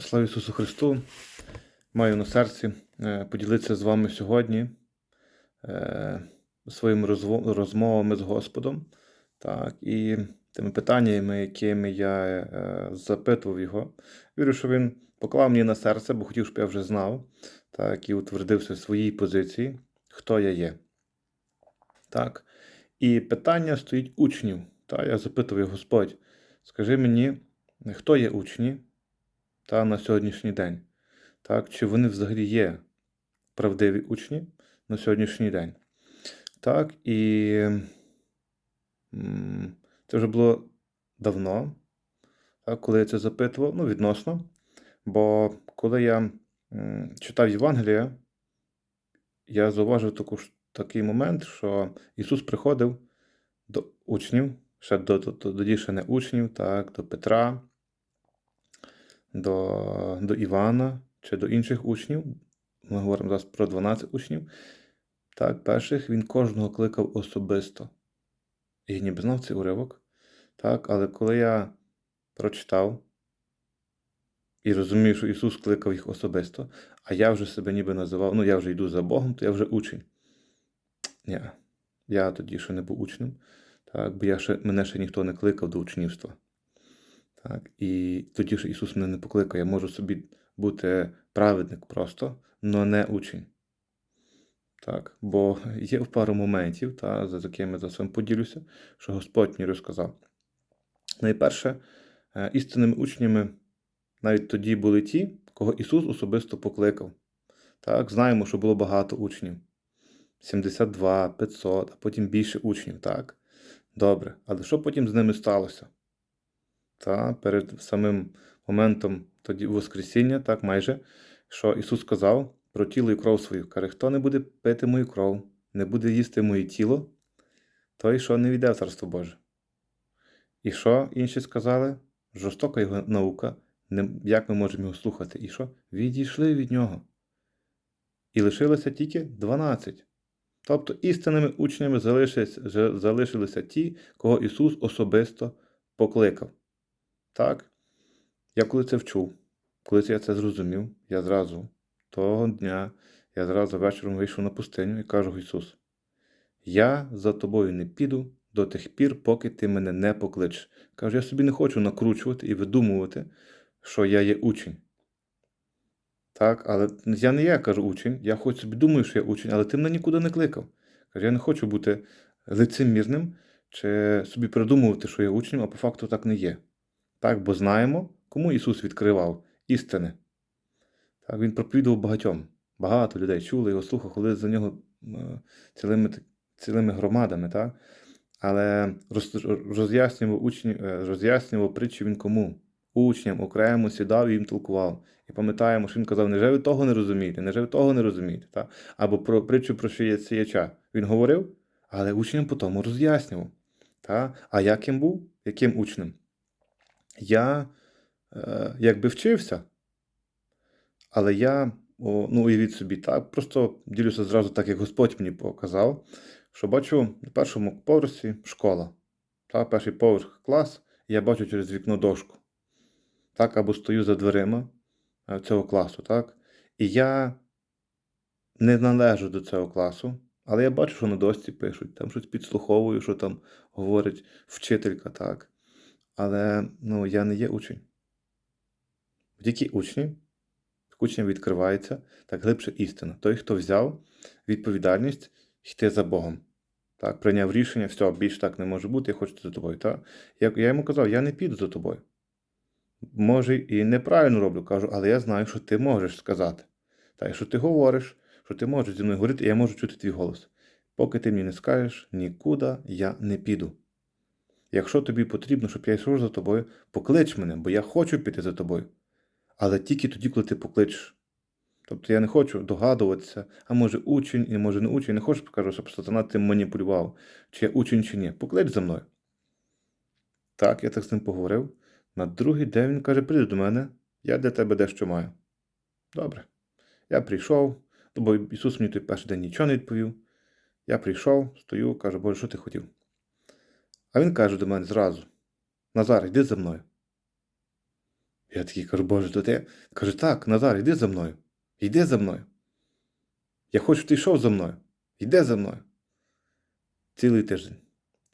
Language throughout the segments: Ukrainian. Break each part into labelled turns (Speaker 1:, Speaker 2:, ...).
Speaker 1: Слава Ісусу Христу! Маю на серці е, поділитися з вами сьогодні е, своїми розмовами з Господом так, і тими питаннями, якими я е, запитував його. Вірю, що він поклав мені на серце, бо хотів, щоб я вже знав, так, і утвердився в своїй позиції, хто я є. Так. І питання стоїть учнів. Та, я запитував Господь, скажи мені, хто є учні? Та на сьогоднішній день. Так, Чи вони взагалі є правдиві учні на сьогоднішній день? Так, і це вже було давно, так, коли я це запитував, ну, відносно. Бо коли я читав Євангелія, я зауважив таку, такий момент, що Ісус приходив до учнів, ще до, тоді ще не учнів, так, до Петра, до, до Івана чи до інших учнів. Ми говоримо зараз про 12 учнів. Так, перших він кожного кликав особисто. І ніби знав цей уривок. Так, але коли я прочитав і розумів, що Ісус кликав їх особисто, а я вже себе ніби називав, ну я вже йду за Богом, то я вже учень. Ні, я тоді ще не був учнем, так, бо я ще, мене ще ніхто не кликав до учнівства. Так, і тоді ж Ісус мене не покликав. Я можу собі бути праведник просто, але не учень. Так, бо є в пару моментів, та, за якими за цим поділюся, що Господь мені розказав. Найперше, е, істинними учнями навіть тоді були ті, кого Ісус особисто покликав. Так, знаємо, що було багато учнів. 72, 500, а потім більше учнів, так? Добре. Але що потім з ними сталося? Та перед самим моментом тоді Воскресіння, так майже, що Ісус сказав про тіло і кров свою. Каже, хто не буде пити мою кров, не буде їсти моє тіло, той що не війде в Царство Боже. І що інші сказали? Жорстока його наука, як ми можемо його слухати? І що? Відійшли від нього. І лишилося тільки 12. Тобто істинними учнями залишилися, залишилися ті, кого Ісус особисто покликав. Так, я коли це вчув, коли я це зрозумів, я зразу того дня, я зразу вечором вийшов на пустиню і кажу Ісус, я за тобою не піду до тих пір, поки ти мене не покличеш. Кажу, я собі не хочу накручувати і видумувати, що я є учень. Так, але я не є, кажу, учень, я хоч собі думаю, що я учень, але ти мене нікуди не кликав. Кажу, я не хочу бути лицемірним чи собі придумувати, що я учнем, а по факту так не є. Так, бо знаємо, кому Ісус відкривав істини. Так, Він проповідував багатьом. Багато людей чули його, слухали, ходили за нього е, цілими, цілими громадами. Так? Але роз'яснював, учні, е, роз'яснював притчі він кому? Учням окремо сідав і їм толкував. І пам'ятаємо, що він казав, невже ви того не розумієте, невже ви того не розумієте. Так? Або про притчу про сіяча. Він говорив, але учням потім роз'яснював. Так? А яким був? Яким учнем? Я е, якби вчився, але я, о, ну уявіть собі, так, просто ділюся зразу так, як Господь мені показав, що бачу на першому поверсі школа, так, перший поверх клас, і я бачу через вікно дошку. Так, або стою за дверима е, цього класу, так, і я не належу до цього класу, але я бачу, що на дошці пишуть, там щось підслуховую, що там говорить вчителька, так. Але ну, я не є учень. Тільки учні, учням відкривається так глибше істина. Той, хто взяв відповідальність йти за Богом. Так, прийняв рішення, все, більше так не може бути, я хочу за тобою. Так? Я, я йому казав, я не піду за тобою. Може, і неправильно роблю, кажу, але я знаю, що ти можеш сказати. Та й що ти говориш, що ти можеш зі мною говорити, і я можу чути твій голос. Поки ти мені не скажеш, нікуди я не піду. Якщо тобі потрібно, щоб я йшов за тобою, поклич мене, бо я хочу піти за тобою. Але тільки тоді, коли ти покличеш. Тобто я не хочу догадуватися, а може учень, і може не учень, не хочу, кажу, щоб сатана тим маніпулював, чи я учень, чи ні. Поклич за мною. Так, я так з ним поговорив. На другий день він каже: прийди до мене, я для тебе дещо маю. Добре. Я прийшов, бо Ісус мені той перший день нічого не відповів. Я прийшов, стою, кажу, Боже, що ти хотів? А він каже до мене зразу: Назар, йди за мною. Я такий кажу, Боже, то ти? Каже, так, Назар, йди за мною. Йди за мною. Я хочу, щоб ти йшов за мною. Йди за мною. Цілий тиждень.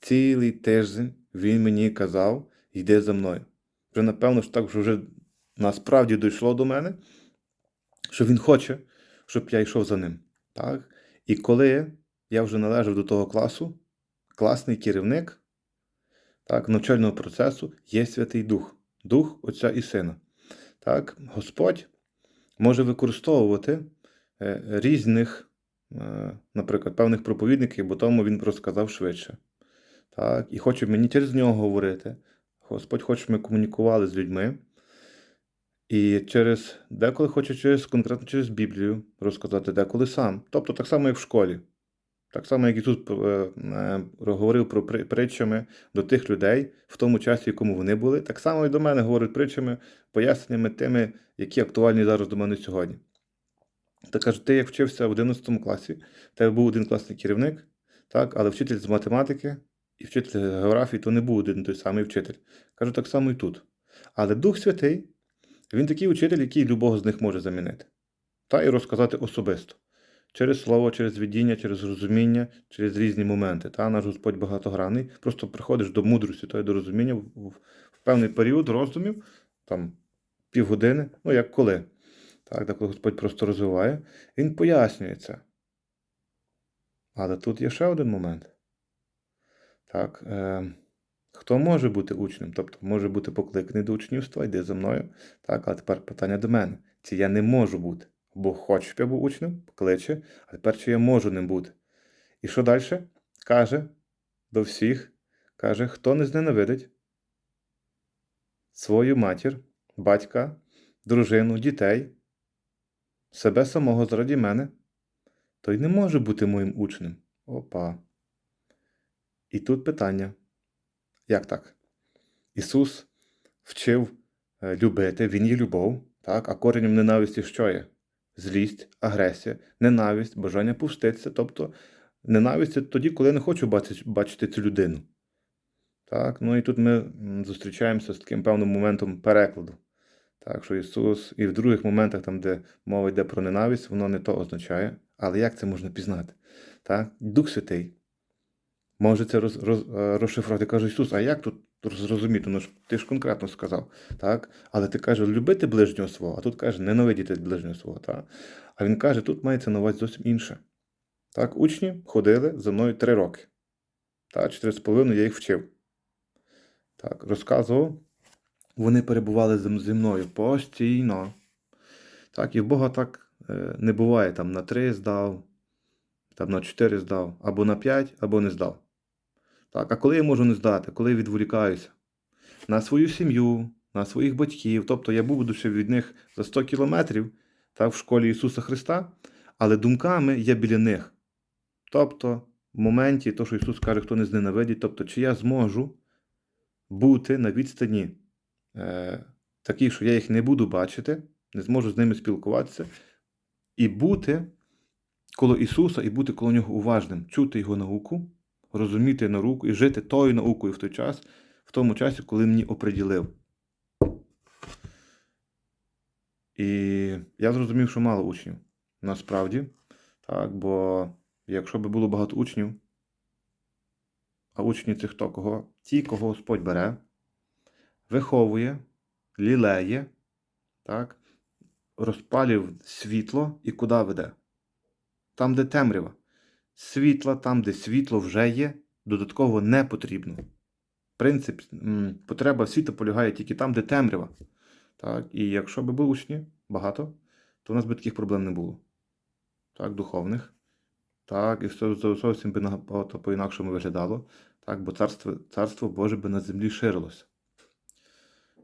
Speaker 1: Цілий тиждень він мені казав, йди за мною. Вже напевно, що так що вже насправді дійшло до мене, що він хоче, щоб я йшов за ним. Так? І коли я вже належав до того класу, класний керівник так, навчального процесу є Святий Дух, Дух Отця і Сина. Так, Господь може використовувати е, різних, е, наприклад, певних проповідників, бо тому він розказав швидше. Так, і хоче мені через нього говорити. Господь хоче, щоб ми комунікували з людьми. І через деколи хоче через конкретно через Біблію розказати, деколи сам. Тобто так само, як в школі. Так само, як Ісус е, е, говорив про при- притчами до тих людей в тому часі, в якому вони були, так само і до мене говорить притчами, поясненнями тими, які актуальні зараз до мене сьогодні. Та каже, ти як вчився в 11 класі, в тебе був один класний керівник, так, але вчитель з математики і вчитель з географії то не був один той самий вчитель. Кажу, так само і тут. Але Дух Святий, він такий учитель, який любого з них може замінити. Та і розказати особисто. Через слово, через видіння, через розуміння, через різні моменти. Та наш Господь багатогранний. Просто приходиш до мудрості та й до розуміння в, певний період роздумів, там півгодини, ну як коли. Так, так коли Господь просто розвиває, він пояснює це. Але тут є ще один момент. Так, е, хто може бути учнем? Тобто може бути покликаний до учнівства, йди за мною. Так, але тепер питання до мене. Чи я не можу бути? Бог хоче, щоб я був учнем, кличе, а тепер чи я можу ним бути? І що далі? Каже до всіх, каже, хто не зненавидить свою матір, батька, дружину, дітей, себе самого заради мене, той не може бути моїм учнем. Опа. І тут питання. Як так? Ісус вчив е, любити, Він є любов, так? а коренем ненависті що є? Злість, агресія, ненависть, бажання повститися. Тобто ненависть це тоді, коли я не хочу бачити, бачити цю людину. Так? Ну і тут ми зустрічаємося з таким певним моментом перекладу. Так, що Ісус і в других моментах, там, де мова йде про ненависть, воно не то означає. Але як це можна пізнати? Так? Дух Святий може це роз, роз, е, розшифрувати. Каже Ісус, а як тут зрозуміти? Ну ж ти ж конкретно сказав. Так? Але ти каже, любити ближнього свого, а тут каже, ненавидіти ближнього свого. Так? А він каже, тут мається на увазі зовсім інше. Так, учні ходили за мною три роки. Так, чотири з половиною я їх вчив. Так, розказував. Вони перебували зі мною постійно. Так, і в Бога так е, не буває. Там на три здав, там на чотири здав, або на п'ять, або не здав. Так, а коли я можу не здати, коли я відволікаюся? На свою сім'ю, на своїх батьків. Тобто я буду ще від них за 100 кілометрів так, в школі Ісуса Христа, але думками я біля них. Тобто, в моменті, то, що Ісус каже, хто не зненавидить, тобто, чи я зможу бути на відстані е, такій, що я їх не буду бачити, не зможу з ними спілкуватися, і бути коло Ісуса, і бути коло нього уважним, чути Його науку, розуміти науку і жити тою наукою в той час, в тому часі, коли мені оприділив. І я зрозумів, що мало учнів. Насправді, так, бо якщо би було багато учнів, а учні це хто? Кого? Ті, кого Господь бере, виховує, лілеє, так, розпалює світло і куди веде? Там, де темрява. Світла, там, де світло вже є, додатково не потрібно. Принцип, потреба світла полягає тільки там, де темрява. Так, і якщо би були учні багато, то у нас би таких проблем не було. Так, духовних. Так, і зовсім би набагато по-інакшому виглядало. Так, бо царство, царство Боже би на землі ширилося.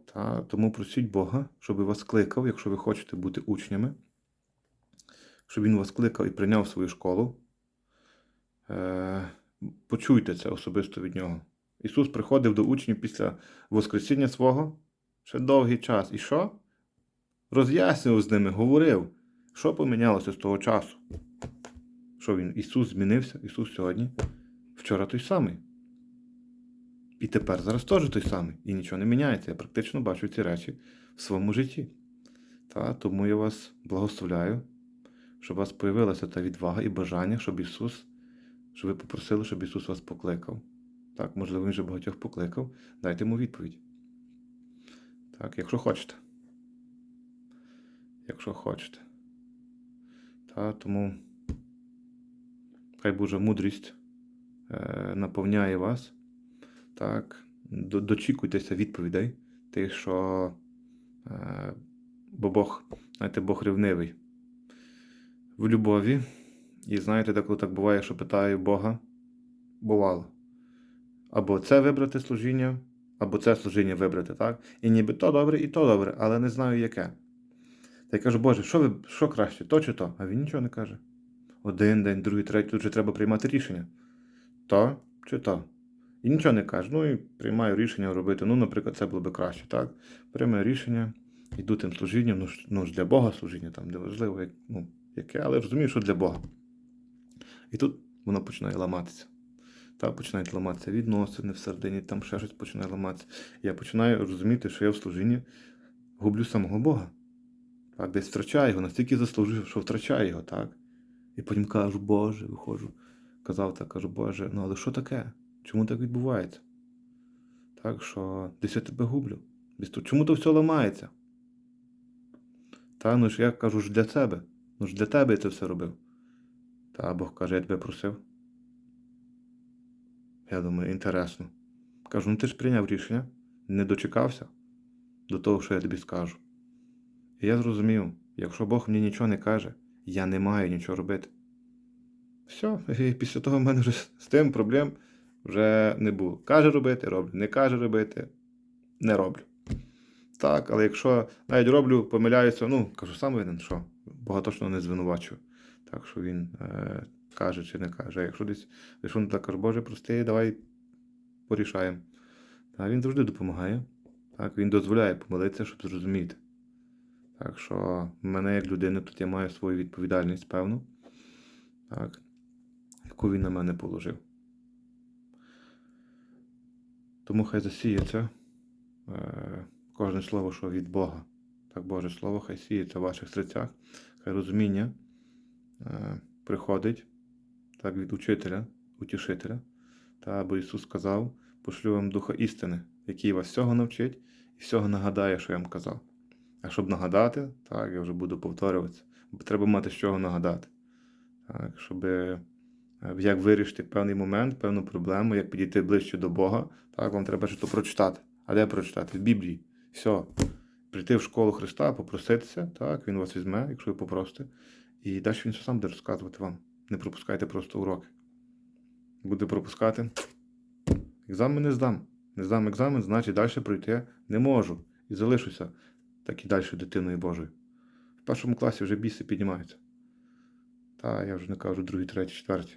Speaker 1: Та, тому просіть Бога, щоб вас кликав, якщо ви хочете бути учнями, щоб Він вас кликав і прийняв свою школу. Е, почуйте це особисто від нього. Ісус приходив до учнів після Воскресіння свого ще довгий час. І що? Роз'яснював з ними, говорив, що помінялося з того часу. Що він? Ісус змінився, Ісус сьогодні, вчора той самий. І тепер зараз теж той самий. І нічого не міняється. Я практично бачу ці речі в своєму житті. Та, тому я вас благословляю, щоб у вас появилася та відвага і бажання, щоб Ісус, щоб ви попросили, щоб Ісус вас покликав. Так, можливо, Він вже багатьох покликав. Дайте йому відповідь. Так, якщо хочете. Якщо хочете. Та, тому хай Божа мудрість е, наповняє вас. Так, дочікуйтеся відповідей, тих, що. Е, бо Бог, знаєте, Бог ревнивий. В любові. І знаєте, деколи так буває, що питаю Бога, бувало. Або це вибрати служіння, або це служіння вибрати, так? І ніби то добре, і то добре, але не знаю яке. Та я кажу, Боже, що, ви, що краще, то чи то? А він нічого не каже. Один день, другий, третій, тут же треба приймати рішення. То чи то? І нічого не каже. Ну і приймаю рішення робити. Ну, наприклад, це було би краще, так? Приймаю рішення, йду тим служінням, ну, ж- ну для Бога служіння, там, де важливо, як, ну, яке, але розумію, що для Бога. І тут воно починає ламатися. Та починають ламатися відносини всередині, там ще щось починає ламатися. Я починаю розуміти, що я в служінні гублю самого Бога. Так, десь втрачаю його, настільки заслужив, що втрачаю його, так? І потім кажу, Боже, виходжу. Казав так, кажу, Боже, ну але що таке? Чому так відбувається? Так що десь я тебе гублю. Чому то все ламається? Та ну ж я кажу ж для тебе. Ну ж для тебе я це все робив. Та Бог каже, я тебе просив. Я думаю, інтересно. Кажу, ну ти ж прийняв рішення, не дочекався до того, що я тобі скажу. І я зрозумів, якщо Бог мені нічого не каже, я не маю нічого робити. Все, і після того в мене вже з тим проблем вже не було. Каже робити, роблю. Не каже робити, не роблю. Так, але якщо навіть роблю, помиляюся, ну, кажу, сам винен, що Бога точно не звинувачую. Так що він е, каже чи не каже. А якщо десь якщо він так каже, Боже, прости, давай порішаємо. Так, він завжди допомагає. Так, він дозволяє помилитися, щоб зрозуміти. Так що мене як людини тут я маю свою відповідальність, певну, так, яку він на мене положив. Тому хай засіється е, кожне слово, що від Бога. Так, Боже Слово, хай сіється в ваших серцях, хай розуміння приходить так, від учителя, утішителя. Та, бо Ісус сказав, пошлю вам Духа істини, який вас всього навчить і всього нагадає, що я вам казав. А щоб нагадати, так, я вже буду повторюватися, бо треба мати з чого нагадати. Так, щоб е, як вирішити певний момент, певну проблему, як підійти ближче до Бога, так, вам треба що прочитати. А де прочитати? В Біблії. Все. Прийти в школу Христа, попроситися, так, Він вас візьме, якщо ви попросите, і далі Він сам буде розказувати вам. Не пропускайте просто уроки. Буде пропускати. Екзамен не здам. Не здам екзамен, значить далі пройти не можу. І залишуся так і далі дитиною Божою. В першому класі вже біси піднімаються. Та я вже не кажу другий, третій, четвертій.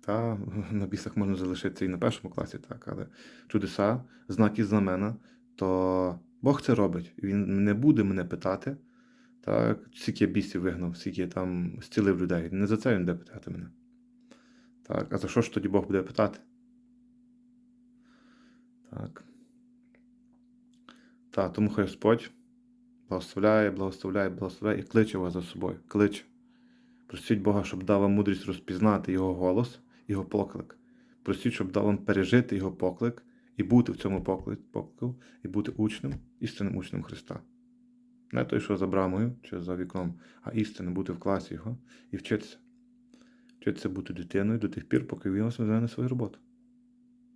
Speaker 1: Та на бісах можна залишитися і на першому класі, так, але чудеса, знаки знамена, то Бог це робить. Він не буде мене питати, так, скільки я бісів вигнав, скільки я там зцілив людей. Не за це він буде питати мене. Так, а за що ж тоді Бог буде питати? Так. Так, тому хай Господь благословляє, благословляє, благословляє і кличе вас за собою. Кличе. Просіть Бога, щоб дав вам мудрість розпізнати Його голос, Його поклик. Просіть, щоб дав вам пережити Його поклик і бути в цьому поклику, і бути учнем, істинним учнем Христа. Не той, що за брамою чи за вікном, а істинно бути в класі Його і вчитися. Вчитися бути дитиною до тих пір, поки він ось везе свою роботу.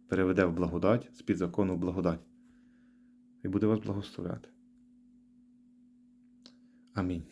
Speaker 1: Переведе в благодать, з-під закону в благодать. І буде вас благословляти. Амінь.